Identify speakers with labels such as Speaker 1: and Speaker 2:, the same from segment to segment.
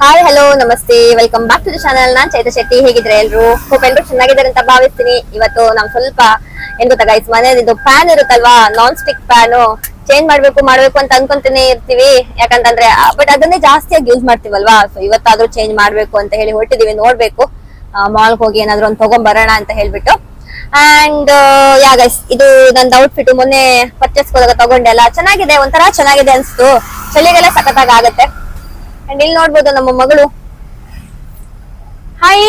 Speaker 1: Hi hello ನಮಸ್ತೆ. Welcome back to the channel ನಾನ್ ಚೈತ ಶೆಟ್ಟಿ. ಹೇಗಿದ್ರೆ ಎಲ್ರು? ಹೋಪ್ ಎಲ್ರು ಚೆನ್ನಾಗಿದ್ದಾರೆ ಅಂತ ಭಾವಿಸ್ತೀನಿ. ಇವತ್ತು ನಾವು ಸ್ವಲ್ಪ ಏನ್ ಗೊತ್ತಾ ಗೈಸ್ ಮನೇಲಿದ್ದು ಫ್ಯಾನ್ ಇರುತ್ತಲ್ವಾ? ನಾನ್ ಸ್ಟಿಕ್ ಪ್ಯಾನು ಚೇಂಜ್ ಮಾಡ್ಬೇಕು ಮಾಡ್ಬೇಕು ಅಂತ ಅನ್ಕೊಂತಾನೆ ಇರ್ತೀವಿ. ಯಾಕಂತಂದ್ರೆ ಬಟ್ ಅದನ್ನೇ ಜಾಸ್ತಿಯಾಗಿ ಯೂಸ್ ಮಾಡ್ತೀವಲ್ವಾ? ಸೊ ಇವತ್ತಾದ್ರೂ ಚೇಂಜ್ ಮಾಡ್ಬೇಕು ಅಂತ ಹೇಳಿ ಹೊರಟಿದೀವಿ. ನೋಡ್ಬೇಕು. ಮಾಲ್ ಹೋಗಿ ಏನಾದ್ರು ಒಂದ್ ತಗೊಂಡ್ ಬರೋಣ ಅಂತ ಹೇಳ್ಬಿಟ್ಟು. ಅಂಡ್ ಯಾ ಗೈಸ್ ಇದು ನಂದು ಔಟ್ಫಿಟ್ ಮೊನ್ನೆ ಪರ್ಚೇಸ್ ಹೋದಾಗ ತಗೊಂಡೆ ಅಲ್ಲ. ಚೆನ್ನಾಗಿದೆ, ಒಂಥರ ಚೆನ್ನಾಗಿದೆ ಅನ್ಸ್ತು. ಚಳಿಗೆಲ್ಲ ಸಖತ್ತಾಗಿ ಆಗತ್ತೆ. ಅಂಡ್ ಇಲ್ಲಿ ನೋಡ್ಬೋದು ನಮ್ಮ ಮಗಳು? ಹಾಯ್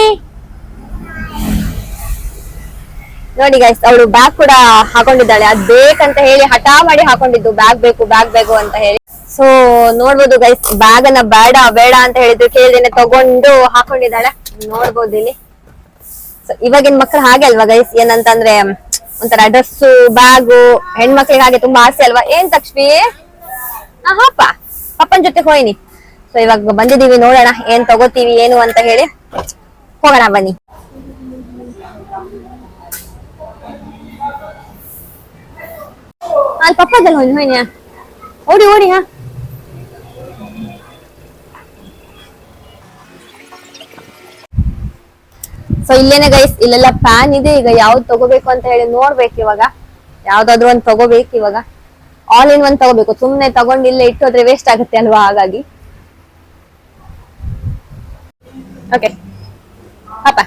Speaker 1: ನೋಡಿ ಗೈಸ್ ಅವಳು ಬ್ಯಾಗ್ ಕೂಡ ಹಾಕೊಂಡಿದ್ದಾಳೆ. ಅದ್ ಬೇಕಂತ ಹೇಳಿ ಹಠ ಮಾಡಿ ಹಾಕೊಂಡಿದ್ದು. ಬ್ಯಾಗ್ ಬೇಕು ಬ್ಯಾಗ್ ಬೇಕು ಅಂತ ಹೇಳಿ. ಸೊ ನೋಡ್ಬೋದು ಗೈಸ್ ಬ್ಯಾಗ್ ಅನ್ನ ಬೇಡ ಬೇಡ ಅಂತ ಹೇಳಿದ್ರು. ಕೇಳಿದೇನೆ ತಗೊಂಡು ಹಾಕೊಂಡಿದ್ದಾಳೆ. ನೋಡ್ಬೋದು ಇಲ್ಲಿ. ಸೊ ಇವಾಗಿನ ಮಕ್ಳು ಹಾಗೆ ಅಲ್ವಾ ಗೈಸ್ ಏನಂತಂದ್ರೆ, ಒಂಥರ ಡ್ರೆಸ್ಸು ಬ್ಯಾಗು ಹೆಣ್ಮಕ್ಳಿಗೆ ಹಾಗೆ ತುಂಬಾ ಆಸೆ ಅಲ್ವಾ? ಏನ್ ಹಾಪ ಪಪ್ಪನ್ ಜೊತೆ ಹೋಯ್ನಿ. ಸೊ ಇವಾಗ ಬಂದಿದೀವಿ ನೋಡೋಣ ಏನ್ ತಗೋತೀವಿ, ಏನು ಅಂತ ಹೇಳಿ ಹೋಗೋಣ, ಬನ್ನಿ. ಅಲ್ಲಿ ಪಪ್ಪದಲ್ಲಿ ಹೋಯ್ನಿ ಹೋಯ್ನಿ ಓಡಿ ಓಡಿ, ಹಾ. ಸೊ ಇಲ್ಲೇನೆ ಗೈಸ್ ಇಲ್ಲೆಲ್ಲ ಪ್ಯಾನ್ ಇದೆ, ಈಗ ಯಾವ್ದು ತಗೋಬೇಕು ಅಂತ ಹೇಳಿ ನೋಡ್ಬೇಕು ಇವಾಗ. ಯಾವ್ದಾದ್ರು ಒಂದ್ ತಗೋಬೇಕು ಇವಾಗ. ಆಲ್ ಇನ್ ಒಂದ್ ತಗೋಬೇಕು. ಸುಮ್ನೆ ತಗೊಂಡ್ ಇಲ್ಲೇ ಇಟ್ಟೋದ್ರೆ ವೇಸ್ಟ್ ಆಗುತ್ತೆ ಅಲ್ವಾ, ಹಾಗಾಗಿ. ಓಕೆ ಅಪ್ಪ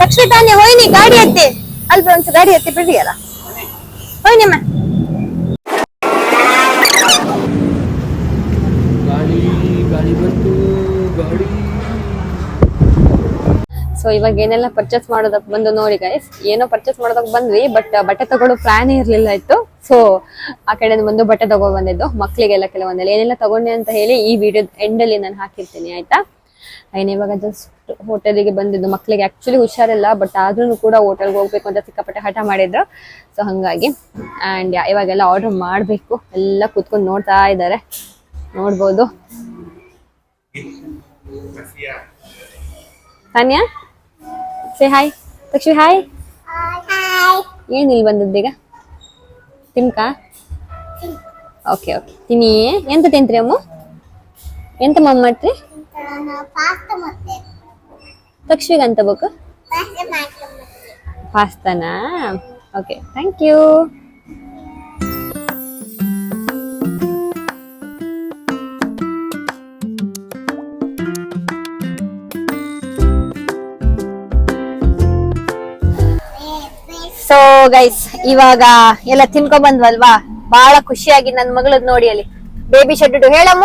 Speaker 1: ತಕ್ಷಣ ತಾನೇ ಹೋಯ್ನಿ ಗಾಡಿ ಹತ್ತಿ ಅಲ್ಪ ಒಂಚೂರು ಗಾಡಿ ಹತ್ತಿ ಬಿಡಿಯಲ್ಲ ಹೋಯ್ನಿಮ್ಮ ಸೊ ಇವಾಗ ಏನೆಲ್ಲ ಪರ್ಚೇಸ್ ಮಾಡೋದಕ್ ಬಂದು ನೋಡಿ ಗೈಸ್ ಏನೋ ಪರ್ಚೇಸ್ ಮಾಡೋದಕ್ ಬಂದ್ವಿ ಬಟ್ ಬಟ್ಟೆ ತಗೊಳ್ಳೋ ಪ್ಲಾನ್ ಇರ್ಲಿಲ್ಲ ಇತ್ತು. ಸೊ ಆ ಕಡೆ ಬಂದು ಬಟ್ಟೆ ತಗೋ ಬಂದಿದ್ದು. ಮಕ್ಳಿಗೆಲ್ಲ ಕೆಲವೊಂದಲ್ಲಿ ಏನೆಲ್ಲ ತಗೊಂಡೆ ಅಂತ ಹೇಳಿ ಈ ವಿಡಿಯೋ ಎಂಡ್ ಅಲ್ಲಿ ನಾನು ಹಾಕಿರ್ತೀನಿ ಆಯ್ತಾ? ಏನ್ ಇವಾಗ ಜಸ್ಟ್ ಹೋಟೆಲಿಗೆ ಬಂದಿದ್ದು. ಮಕ್ಳಿಗೆ ಆಕ್ಚುಲಿ ಹುಷಾರಿಲ್ಲ ಬಟ್ ಆದ್ರೂ ಕೂಡ ಹೋಟೆಲ್ಗೆ ಹೋಗ್ಬೇಕು ಅಂತ ಸಿಕ್ಕಾಪಟ್ಟೆ ಹಠ ಮಾಡಿದ್ರು. ಸೊ ಹಂಗಾಗಿ. ಅಂಡ್ ಇವಾಗೆಲ್ಲ ಆರ್ಡರ್ ಮಾಡ್ಬೇಕು. ಎಲ್ಲ ಕೂತ್ಕೊಂಡು ನೋಡ್ತಾ ಇದ್ದಾರೆ. ನೋಡ್ಬೋದು. Tanya? Say hi Takshi hi ಏನ್ ಇಲ್ಲಿ ಬಂದದ್ದೀಗ ತಿನ್ಕ ಓಕೆ ಓಕೆ ತಿನ್ನಿ ಎಂತ ತಿಂತ್ರಿ ಅಮ್ಮ? ಎಂತ ಮಮ್ಮ
Speaker 2: ಮಾಡ್ರಿ
Speaker 1: ಲಕ್ಷ್ಮಿಗೆ ಅಂತ ಬೇಕು ಪಾಸ್ತಾನಾ? Okay thank you so guys ಇವಾಗ ಎಲ್ಲ ತಿನ್ಕೊಂಡ್ ಬಂದ್ವಲ್ವಾ? ಬಹಳ ಖುಷಿಯಾಗಿ ನನ್ ಮಗಳದ್ ನೋಡಿ ಅಲ್ಲಿ. ಬೇಬಿ ಶೆಡ್ ಹೇಳಮ್ಮ.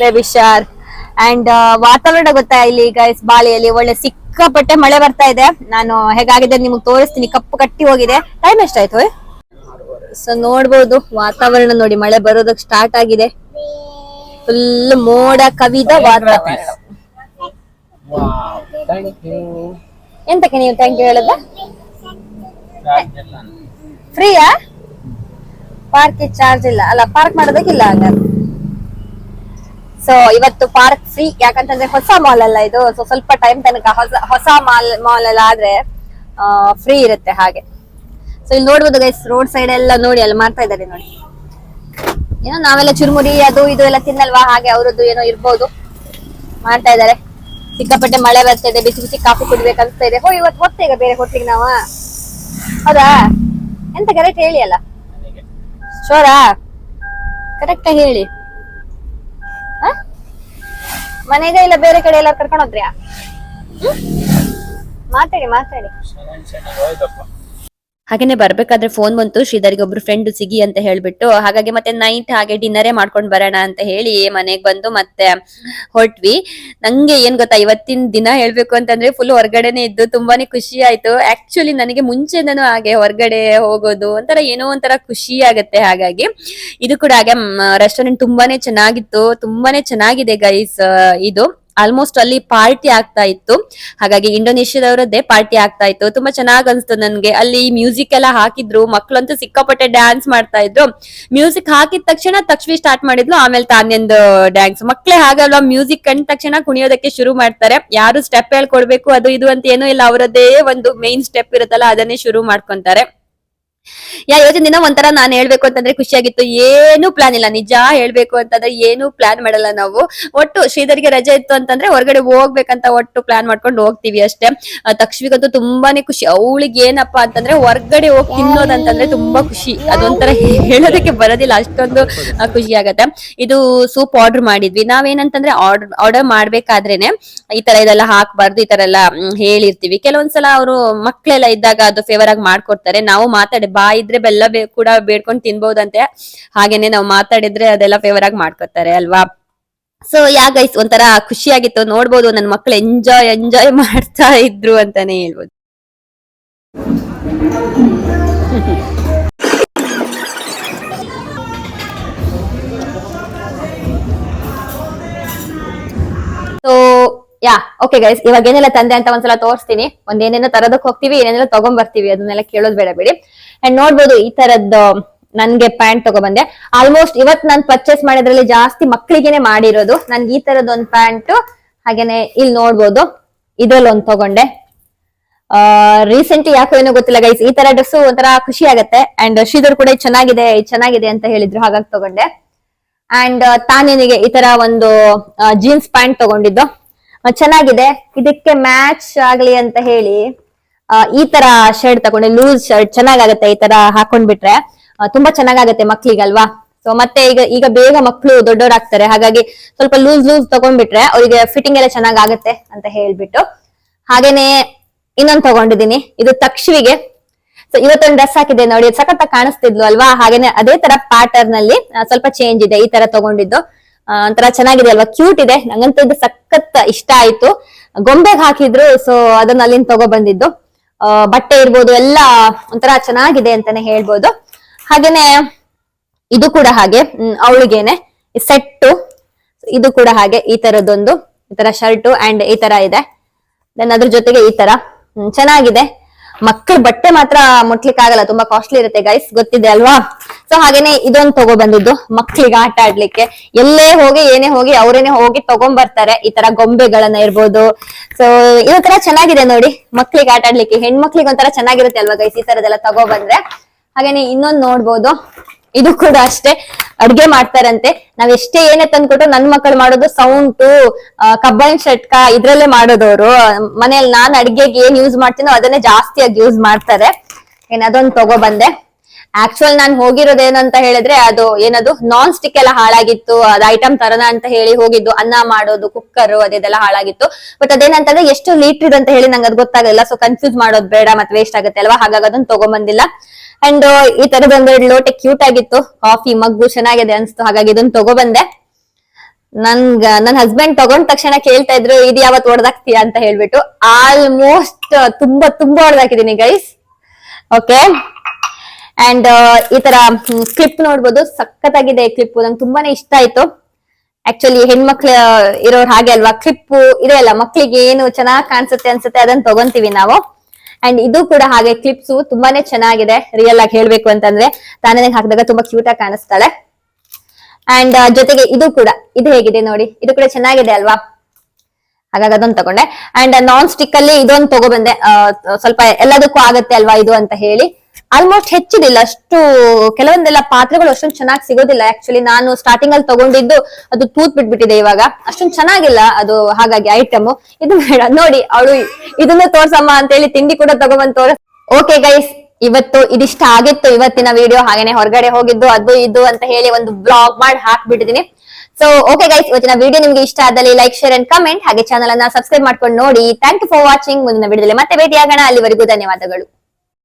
Speaker 1: ಬೇಬಿ ಶಾರ್ ಅಂಡ್ ವಾತಾವರಣ ಗೊತ್ತಾ ಇಲ್ಲಿ ಗೈಸ್ ಬಾಳಿಯಲ್ಲಿ? ಒಳ್ಳೆ ಸಿಕ್ಕಾಪಟ್ಟೆ ಮಳೆ ಬರ್ತಾ ಇದೆ. ನಾನು ಹೇಗಾಗಿದೆ ನಿಮ್ಗೆ ತೋರಿಸ್ತೀನಿ. ಕಪ್ಪು ಕಟ್ಟಿ ಹೋಗಿದೆ. ಟೈಮ್ ಎಷ್ಟಾಯ್ತು? ಸೊ ನೋಡ್ಬೋದು. ವಾತಾವರಣ ನೋಡಿ. ಮಳೆ ಬರೋದಕ್ಕೆ ಸ್ಟಾರ್ಟ್ ಆಗಿದೆ. ಫುಲ್ ಮೋಡ ಕವಿದ ವಾತಾವರಣ.
Speaker 3: ಥ್ಯಾಂಕ್ ಯು
Speaker 1: ಎಂತಕ್ಕೆ ನೀವು ಥ್ಯಾಂಕ್ ಯು ಹೇಳದ? ಫ್ರೀಯಾ ಪಾರ್ಕ್ ಚಾರ್ಜ್ ಇಲ್ಲ. ಅಲ್ಲ ಪಾರ್ಕ್ ಮಾಡೋದಕ್ಕಿಲ್ಲ ಹಂಗಾದ್ರೆ. ಸೊ ಇವತ್ತು ಪಾರ್ಕ್ ಫ್ರೀ ಯಾಕಂತಂದ್ರೆ ಹೊಸ ಮಾಲ್ ಅಲ್ಲ ಇದು. ಸೊ ಸ್ವಲ್ಪ ಟೈಮ್ ತನಕ ಹೊಸ ಹೊಸ ಮಾಲ್ ಮಾಲ್ ಎಲ್ಲ ಆದ್ರೆ ಫ್ರೀ ಇರುತ್ತೆ ಹಾಗೆ. ಸೊ ಇಲ್ಲಿ ನೋಡ್ಬೋದು ಗೈಸ್ ರೋಡ್ ಸೈಡ್ ಎಲ್ಲ ನೋಡಿ ಅಲ್ಲಿ ಮಾಡ್ತಾ ಇದ್ದಾರೆ ನೋಡಿ. ಏನೋ ನಾವೆಲ್ಲ ಚುರುಮುರಿ ಅದು ಇದು ಎಲ್ಲ ತಿನ್ನಲ್ವಾ? ಹಾಗೆ ಅವರದ್ದು ಏನೋ ಇರ್ಬೋದು. ಮಾಡ್ತಾ ಇದ್ದಾರೆ. ಸಿಕ್ಕಾಪಟ್ಟೆ ಮಳೆ ಬರ್ತಾ ಇದೆ, ಬಿಸಿ ಬಿಸಿ ಕಾಫಿ ಕುಡಿಬೇಕು ಅನ್ಸ್ತಾ ಇದೆ. ಹೋ, ಇವತ್ತು ಹೋಗ್ತಾ ಈಗ ಬೇರೆ ಹೋಟ್ಲಿಗೆ ನಾವ? ಹೌದಾ? ಎಂತ ಕರೆಕ್ಟ್ ಹೇಳಿ ಅಲ್ಲ? ಶೋರಾ? ಕರೆಕ್ಟ್ ಹೇಳಿ. ಮನೆಗ ಇಲ್ಲ ಬೇರೆ ಕಡೆ ಎಲ್ಲ ಕರ್ಕೊಂಡು? ಮಾತಾಡಿ ಮಾತಾಡಿ. ಹಾಗೇನೆ ಬರ್ಬೇಕಾದ್ರೆ ಫೋನ್ ಬಂತು, ಶ್ರೀಧರ್ಗೆ ಒಬ್ರು ಫ್ರೆಂಡ್ ಸಿಗಿ ಅಂತ ಹೇಳ್ಬಿಟ್ಟು, ಹಾಗಾಗಿ ಮತ್ತೆ ನೈಟ್ ಹಾಗೆ ಡಿನ್ನರೇ ಮಾಡ್ಕೊಂಡ್ ಬರೋಣ ಅಂತ ಹೇಳಿ ಮನೆಗ್ ಬಂದು ಮತ್ತೆ ಹೊರಟ್ವಿ. ನಂಗೆ ಏನ್ ಗೊತ್ತಾ, ಇವತ್ತಿನ ದಿನ ಹೇಳ್ಬೇಕು ಅಂತಂದ್ರೆ ಫುಲ್ ಹೊರಗಡೆನೆ ಇದ್ದು ತುಂಬಾನೇ ಖುಷಿ ಆಯ್ತು. ಆಕ್ಚುಲಿ ನನಗೆ ಮುಂಚೆನೂ ಹಾಗೆ ಹೊರಗಡೆ ಹೋಗೋದು ಒಂಥರ ಏನೋ ಒಂಥರ ಖುಷಿ ಆಗತ್ತೆ ಹಾಗಾಗಿ. ಇದು ಕೂಡ ಹಾಗೆ ರೆಸ್ಟೋರೆಂಟ್ ತುಂಬಾನೇ ಚೆನ್ನಾಗಿತ್ತು, ತುಂಬಾನೇ ಚೆನ್ನಾಗಿದೆ ಗೈಸ್ ಇದು. ಆಲ್ಮೋಸ್ಟ್ ಅಲ್ಲಿ ಪಾರ್ಟಿ ಆಗ್ತಾ ಇತ್ತು. ಹಾಗಾಗಿ ಇಂಡೋನೇಷ್ಯಾದವರದ್ದೇ ಪಾರ್ಟಿ ಆಗ್ತಾ ಇತ್ತು. ತುಂಬಾ ಚೆನ್ನಾಗಿ ಅನ್ಸ್ತು ನನ್ಗೆ. ಅಲ್ಲಿ ಮ್ಯೂಸಿಕ್ ಎಲ್ಲ ಹಾಕಿದ್ರು, ಮಕ್ಳಂತೂ ಸಿಕ್ಕಾಪಟ್ಟೆ ಡ್ಯಾನ್ಸ್ ಮಾಡ್ತಾ ಇದ್ರು. ಮ್ಯೂಸಿಕ್ ಹಾಕಿದ ತಕ್ಷಣ ತಕ್ಷಣ ಸ್ಟಾರ್ಟ್ ಮಾಡಿದ್ಲು, ಆಮೇಲೆ ತಾನೆಂದು ಡ್ಯಾನ್ಸ್ ಮಕ್ಳೇ ಹಾಗಲ್ವಾ ಮ್ಯೂಸಿಕ್ ಕಂಡ ತಕ್ಷಣ ಕುಣಿಯೋದಕ್ಕೆ ಶುರು ಮಾಡ್ತಾರೆ. ಯಾರು ಸ್ಟೆಪ್ ಹೇಳ್ಕೊಡ್ಬೇಕು, ಅದು ಇದು ಅಂತ ಏನೂ ಇಲ್ಲ. ಅವರದ್ದೇ ಒಂದು ಮೇನ್ ಸ್ಟೆಪ್ ಇರುತ್ತಲ್ಲ, ಅದನ್ನೇ ಶುರು ಮಾಡ್ಕೊಂತಾರೆ. ಯಾ ಇವತ್ತಿನ ದಿನ ಒಂಥರ ನಾನು ಹೇಳ್ಬೇಕು ಅಂತಂದ್ರೆ ಖುಷಿಯಾಗಿತ್ತು. ಏನು ಪ್ಲಾನ್ ಇಲ್ಲ. ನಿಜ ಹೇಳ್ಬೇಕು ಅಂತಂದ್ರೆ ಏನು ಪ್ಲಾನ್ ಮಾಡಲ್ಲ ನಾವು. ಒಟ್ಟು ಶ್ರೀಧರ್ಗೆ ರಜೆ ಇತ್ತು ಅಂತಂದ್ರೆ ಹೊರಗಡೆ ಹೋಗ್ಬೇಕಂತ ಒಟ್ಟು ಪ್ಲಾನ್ ಮಾಡ್ಕೊಂಡು ಹೋಗ್ತೀವಿ ಅಷ್ಟೇ. ತಕ್ಷವಿಗಂತೂ ತುಂಬಾನೇ ಖುಷಿ. ಅವಳಿಗೆ ಏನಪ್ಪಾ ಅಂತಂದ್ರೆ ಹೊರ್ಗಡೆ ಹೋಗಿ ತಿನ್ನೋದಂತಂದ್ರೆ ತುಂಬಾ ಖುಷಿ. ಅದೊಂಥರ ಹೇಳೋದಕ್ಕೆ ಬರೋದಿಲ್ಲ. ಅಷ್ಟೊಂದು ಖುಷಿ ಆಗತ್ತೆ. ಇದು ಸೂಪ್ ಆರ್ಡರ್ ಮಾಡಿದ್ವಿ. ನಾವೇನಂತಂದ್ರೆ ಆರ್ಡರ್ ಆರ್ಡರ್ ಮಾಡ್ಬೇಕಾದ್ರೇನೆ ಈ ತರ ಇದೆಲ್ಲ ಹಾಕ್ಬಾರ್ದು, ಈ ತರ ಎಲ್ಲ ಹೇಳಿರ್ತೀವಿ. ಕೆಲವೊಂದ್ಸಲ ಅವರು ಮಕ್ಕಳೆಲ್ಲ ಇದ್ದಾಗ ಅದು ಫೇವರ್ ಆಗಿ ಮಾಡ್ಕೊಡ್ತಾರೆ. ನಾವು ಮಾತಾಡಿ ಬಾ ಇದ್ರೆ ಬೆಲ್ಲ ಕೂಡ ಬೇಡ್ಕೊಂಡು ತಿನ್ಬಹುದಂತೆ ಹಾಗೇನೆ ನಾವು ಮಾತಾಡಿದ್ರೆ ಅದೆಲ್ಲ ಫೇವರ್ ಆಗಿ ಮಾಡ್ಕೊತಾರೆ ಅಲ್ವಾ? ಸೊ ಯಾ ಗೈಸ್ ಒಂಥರ ಖುಷಿಯಾಗಿತ್ತು. ನೋಡ್ಬೋದು ನನ್ನ ಮಕ್ಕಳು ಎಂಜಾಯ್ ಎಂಜಾಯ್ ಮಾಡ್ತಾ ಇದ್ರು ಅಂತಾನೆ ಹೇಳ್ಬೋದು. ಯಾ ಓಕೆ ಗೈಸ್ ಇವಾಗ ಏನೆಲ್ಲ ತಂದೆ ಅಂತ ಒಂದ್ಸಲ ತೋರಿಸ್ತೀನಿ. ಒಂದ್ ಏನೇನೋ ತರೋದಕ್ ಹೋಗ್ತೀವಿ ಏನೇನೆಲ್ಲ ತಗೊಂಡ್ಬರ್ತೀವಿ ಅದನ್ನೆಲ್ಲ ಕೇಳೋದ್ ಬೇಡ ಬಿಡಿ. ಅಂಡ್ ನೋಡ್ಬೋದು ಈ ತರದ್ದು ನನ್ಗೆ ಪ್ಯಾಂಟ್ ತಗೊಬಂದೆ. ಆಲ್ಮೋಸ್ಟ್ ಇವತ್ ನಾನ್ ಪರ್ಚೇಸ್ ಮಾಡಿದ್ರಲ್ಲಿ ಜಾಸ್ತಿ ಮಕ್ಳಿಗೆನೆ ಮಾಡಿರೋದು. ನನ್ಗೆ ಈ ತರದ್ ಒಂದ್ ಪ್ಯಾಂಟ್ ಹಾಗೇನೆ ಇಲ್ಲಿ ನೋಡ್ಬೋದು. ಇದ್ರಲ್ಲಿ ಒಂದ್ ತಗೊಂಡೆ ರೀಸೆಂಟ್ಲಿ ಯಾಕೋ ಏನೋ ಗೊತ್ತಿಲ್ಲ ಗೈಸ್ ಈ ತರ ಡ್ರೆಸ್ ಒಂಥರ ಖುಷಿ ಆಗತ್ತೆ. ಅಂಡ್ ಶ್ರೀಧರ್ ಕೂಡ ಚೆನ್ನಾಗಿದೆ ಚೆನ್ನಾಗಿದೆ ಅಂತ ಹೇಳಿದ್ರು ಹಾಗಾಗಿ ತಗೊಂಡೆ. ಅಂಡ್ ತಾನೇನಿಗೆ ಈ ತರ ಒಂದು ಜೀನ್ಸ್ ಪ್ಯಾಂಟ್ ತಗೊಂಡಿದ್ದು. ಆ, ಚೆನ್ನಾಗಿದೆ. ಇದಕ್ಕೆ ಮ್ಯಾಚ್ ಆಗ್ಲಿ ಅಂತ ಹೇಳಿ ಈ ತರ ಶರ್ಟ್ ತಗೊಂಡೆ ಲೂಸ್ ಶರ್ಟ್ ಚೆನ್ನಾಗಾಗತ್ತೆ ಈ ತರ ಹಾಕೊಂಡ್ಬಿಟ್ರೆ ತುಂಬಾ ಚೆನ್ನಾಗಾಗತ್ತೆ ಮಕ್ಳಿಗಲ್ವಾ? ಸೊ ಮತ್ತೆ ಈಗ ಈಗ ಬೇಗ ಮಕ್ಳು ದೊಡ್ಡವರಾಗ್ತಾರೆ ಹಾಗಾಗಿ ಸ್ವಲ್ಪ ಲೂಸ್ ಲೂಸ್ ತಗೊಂಡ್ಬಿಟ್ರೆ ಅವರಿಗೆ ಫಿಟ್ಟಿಂಗ್ ಎಲ್ಲ ಚೆನ್ನಾಗ್ ಆಗತ್ತೆ ಅಂತ ಹೇಳ್ಬಿಟ್ಟು. ಹಾಗೇನೆ ಇನ್ನೊಂದ್ ತಗೊಂಡಿದೀನಿ ಇದು ತಕ್ಷವಿಗೆ. ಸೊ ಇವತ್ತೊಂದು ಡ್ರೆಸ್ ಹಾಕಿದೆ ನೋಡಿ ಸಖತ್ತ ಕಾಣಿಸ್ತಿದ್ಲು ಅಲ್ವಾ? ಹಾಗೇನೆ ಅದೇ ತರ ಪ್ಯಾಟರ್ನ್ ಅಲ್ಲಿ ಸ್ವಲ್ಪ ಚೇಂಜ್ ಇದೆ ಈ ತರ ತಗೊಂಡಿದ್ದು. ಒಂಥರ ಚೆನ್ನಾಗಿದೆ ಅಲ್ವಾ? ಕ್ಯೂಟ್ ಇದೆ. ನಂಗಂತೂ ಇದು ಸಖತ್ ಇಷ್ಟ ಆಯ್ತು. ಗೊಂಬೆಗೆ ಹಾಕಿದ್ರು ಸೊ ಅದನ್ನ ಅಲ್ಲಿಂದ ತಗೋ ಬಂದಿದ್ದು ಬಟ್ಟೆ ಇರ್ಬೋದು, ಎಲ್ಲ ಒಂಥರ ಚೆನ್ನಾಗಿದೆ ಅಂತಾನೆ ಹೇಳ್ಬೋದು. ಹಾಗೇನೆ, ಇದು ಕೂಡ ಹಾಗೆ. ಅವಳಿಗೇನೆ. ಸೆಟ್ಟು, ಇದು ಕೂಡ ಹಾಗೆ, ಈ ತರದೊಂದು. ಈ ತರ ಶರ್ಟು ಅಂಡ್ ಈ ತರ ಇದೆ. ದೆನ್ ಅದ್ರ ಜೊತೆಗೆ ಈ ತರ. ಚೆನ್ನಾಗಿದೆ. ಮಕ್ಕಳ ಬಟ್ಟೆ ಮಾತ್ರ ಮುಟ್ಲಿಕ್ಕೆ ಆಗಲ್ಲ, ತುಂಬಾ ಕಾಸ್ಟ್ಲಿ ಇರುತ್ತೆ ಗೈಸ್ ಗೊತ್ತಿದೆ ಅಲ್ವಾ? ಸೊ ಹಾಗೇನೆ ಇದೊಂದು ತಗೋ ಬಂದಿದ್ದು ಮಕ್ಳಿಗೆ ಆಟ ಆಡ್ಲಿಕ್ಕೆ. ಎಲ್ಲೇ ಹೋಗಿ, ಏನೇ ಹೋಗಿ, ಅವರೇನೆ ಹೋಗಿ ತಗೊಂಡ್ ಬರ್ತಾರೆ ಈ ತರ ಗೊಂಬೆಗಳನ್ನ ಇರ್ಬೋದು. ಸೊ ಇದು ತರ ಚೆನ್ನಾಗಿದೆ ನೋಡಿ, ಮಕ್ಳಿಗೆ ಆಟ ಆಡ್ಲಿಕ್ಕೆ. ಹೆಣ್ಮಕ್ಳಿಗೆ ಒಂಥರ ಚೆನ್ನಾಗಿರುತ್ತೆ ಅಲ್ವಾ ಗೈಸ್ ಈ ತರದೆಲ್ಲ ತಗೋ ಬಂದ್ರೆ ಹಾಗೇನೆ ಇನ್ನೊಂದು ನೋಡ್ಬೋದು. ಇದು ಕೂಡ ಅಷ್ಟೇ. ಅಡ್ಗೆ ಮಾಡ್ತಾರಂತೆ. ನಾವ್ ಎಷ್ಟೇ ಏನೇ ತಂದ್ಕೊಟ್ಟು ನನ್ ಮಕ್ಕಳು ಮಾಡೋದು ಸೌಂಟು ಕಬ್ಬನ್ ಷಟ್ಕ ಇದ್ರಲ್ಲೇ ಮಾಡೋದವ್ರು. ಮನೆಯಲ್ಲಿ ನಾನ್ ಅಡ್ಗೆಗೆ ಏನ್ ಯೂಸ್ ಮಾಡ್ತೀನೋ ಅದನ್ನೇ ಜಾಸ್ತಿಯಾಗಿ ಯೂಸ್ ಮಾಡ್ತಾರೆ. ಏನ್ ಅದೊಂದು ತಗೋ ಬಂದೆ. ಆಕ್ಚುಲ್ ನಾನ್ ಹೋಗಿರೋದೇನು ಅಂತ ಹೇಳಿದ್ರೆ ಅದು ಏನದು ನಾನ್ ಸ್ಟಿಕ್ ಎಲ್ಲ ಹಾಳಾಗಿತ್ತು, ಅದ್ ಐಟಮ್ ತರನ ಅಂತ ಹೇಳಿ ಹೋಗಿದ್ದು. ಅನ್ನ ಮಾಡೋದು ಕುಕ್ಕರ್ ಅದೆಲ್ಲ ಹಾಳಾಗಿತ್ತು. ಬಟ್ ಅದೇನಂತಂದ್ರೆ ಎಷ್ಟು ಲೀಟರ್ ಅಂತ ಹೇಳಿ ನಂಗೆ ಅದ್ ಗೊತ್ತಾಗಲ್ಲ ಸೊ ಕನ್ಫ್ಯೂಸ್ ಮಾಡೋದು ಬೇಡ ಮತ್ತೆ ವೇಸ್ಟ್ ಆಗುತ್ತೆ ಅಲ್ವಾ? ಹಾಗಾಗಿ ಅದನ್ನ ತಗೊಂಬಂದಿಲ್ಲ ಅಂಡ್ ಈ ತರದ ಒಂದೆರಡು ಲೋಟೆ ಕ್ಯೂಟ್ ಆಗಿತ್ತು. ಕಾಫಿ ಮಗ್ಗು ಚೆನ್ನಾಗಿದೆ ಅನ್ಸ್ತು. ಹಾಗಾಗಿ ಇದನ್ನ ತಗೊಬಂದೆ ನನ್ಗ, ನನ್ ಹಸ್ಬೆಂಡ್ ತಗೊಂಡ್ ತಕ್ಷಣ ಕೇಳ್ತಾ ಇದ್ರು, ಇದು ಯಾವತ್ ಹೊಡೆದಾಕ್ತೀಯ ಅಂತ ಹೇಳ್ಬಿಟ್ಟು. ಆಲ್ಮೋಸ್ಟ್ ತುಂಬಾ ತುಂಬಾ ಹೊಡೆದಾಕಿದೀನಿ ಗೈಸ್ ಓಕೆ ಅಂಡ್ ಈ ತರ ಕ್ಲಿಪ್ ನೋಡ್ಬೋದು. ಸಖತ್ತಾಗಿದೆ ಕ್ಲಿಪ್ ನಂಗೆ ತುಂಬಾನೇ ಇಷ್ಟ ಆಯ್ತು. ಆಕ್ಚುಲಿ ಹೆಣ್ಮಕ್ಳು, ಇರೋರ್ ಹಾಗೆ ಅಲ್ವಾ? ಕ್ಲಿಪ್ ಇದೆ ಅಲ್ಲ. ಮಕ್ಳಿಗೆ ಏನು ಚೆನ್ನಾಗ್ ಕಾಣಿಸುತ್ತೆ ಅನ್ಸುತ್ತೆ ಅದನ್ನ ತಗೊಂತೀವಿ ನಾವು. ಅಂಡ್ ಇದು ಕೂಡ ಹಾಗೆ ಕ್ಲಿಪ್ಸ್ ತುಂಬಾನೇ ಚೆನ್ನಾಗಿದೆ ರಿಯಲ್ ಆಗಿ ಹೇಳ್ಬೇಕು ಅಂತಂದ್ರೆ. ತಾನೇ ಹಾಕಿದಾಗ ತುಂಬಾ ಕ್ಯೂಟ್ ಆಗಿ ಕಾಣಿಸ್ತಾಳೆ. ಅಂಡ್ ಜೊತೆಗೆ ಇದು ಕೂಡ, ಇದು ಹೇಗಿದೆ ನೋಡಿ, ಇದು ಕೂಡ ಚೆನ್ನಾಗಿದೆ ಅಲ್ವಾ? ಹಾಗಾಗಿ ಅದೊಂದು ತಗೊಂಡೆ. ಅಂಡ್ ನಾನ್ ಸ್ಟಿಕ್ ಅಲ್ಲಿ ಇದೊಂದು ತಗೊಬಂದೆ ಬಂದೆ. ಸ್ವಲ್ಪ ಎಲ್ಲದಕ್ಕೂ ಆಗತ್ತೆ ಅಲ್ವಾ ಇದು ಅಂತ ಹೇಳಿ. ಆಲ್ಮೋಸ್ಟ್ ಹೆಚ್ಚಿದಿಲ್ಲ ಅಷ್ಟು ಕೆಲವೊಂದೆಲ್ಲ ಪಾತ್ರೆಗಳು ಅಷ್ಟೊಂದು ಚೆನ್ನಾಗಿ ಸಿಗೋದಿಲ್ಲ. ಆಕ್ಚುಲಿ ನಾನು ಸ್ಟಾರ್ಟಿಂಗ್ ಅಲ್ಲಿ ತಗೊಂಡಿದ್ದು ಅದು ತೂತ್ ಬಿಟ್ಬಿಟ್ಟಿದೆ ಇವಾಗ. ಅಷ್ಟೊಂದು ಚೆನ್ನಾಗಿಲ್ಲ ಅದು ಹಾಗಾಗಿ ಐಟಮ್ ಇದು ಬೇಡ. ನೋಡಿ, ಅವಳು ಇದನ್ನ ತೋರ್ಸಮ್ಮ ಅಂತ ಹೇಳಿ ತಿಂಡಿ ಕೂಡ ತಗೊಬಂದ್ ತೋರ್ಸ ಓಕೆ ಗೈಸ್ ಇವತ್ತು ಇದಿಷ್ಟ ಆಗಿತ್ತು ಇವತ್ತಿನ ವಿಡಿಯೋ ಹಾಗೇನೆ ಹೊರಗಡೆ ಹೋಗಿದ್ದು, ಅದು ಇದು ಅಂತ ಹೇಳಿ ಒಂದು ಬ್ಲಾಗ್ ಮಾಡಿ ಹಾಕ್ಬಿಟ್ಟಿದೀನಿ. ಸೊ ಓಕೆ ಗೈಸ್ ಇವತ್ತಿನ ವಿಡಿಯೋ ನಿಮ್ಗೆ ಇಷ್ಟ ಆದಲ್ಲಿ ಲೈಕ್ ಶೇರ್ ಅಂಡ್ ಕಮೆಂಟ್ ಹಾಗೆ ಚಾನಲ್ ಅನ್ನ ಸಬ್ಸ್ಕ್ರೈಬ್ ಮಾಡ್ಕೊಂಡು ನೋಡಿ. ಥ್ಯಾಂಕ್ ಯು ಫಾರ್ ವಾಚಿಂಗ್ ಮುಂದಿನ ವಿಡಿಯೋದಲ್ಲಿ ಮತ್ತೆ ಭೇಟಿಯಾಗೋಣ. ಅಲ್ಲಿವರೆಗೂ ಧನ್ಯವಾದಗಳು.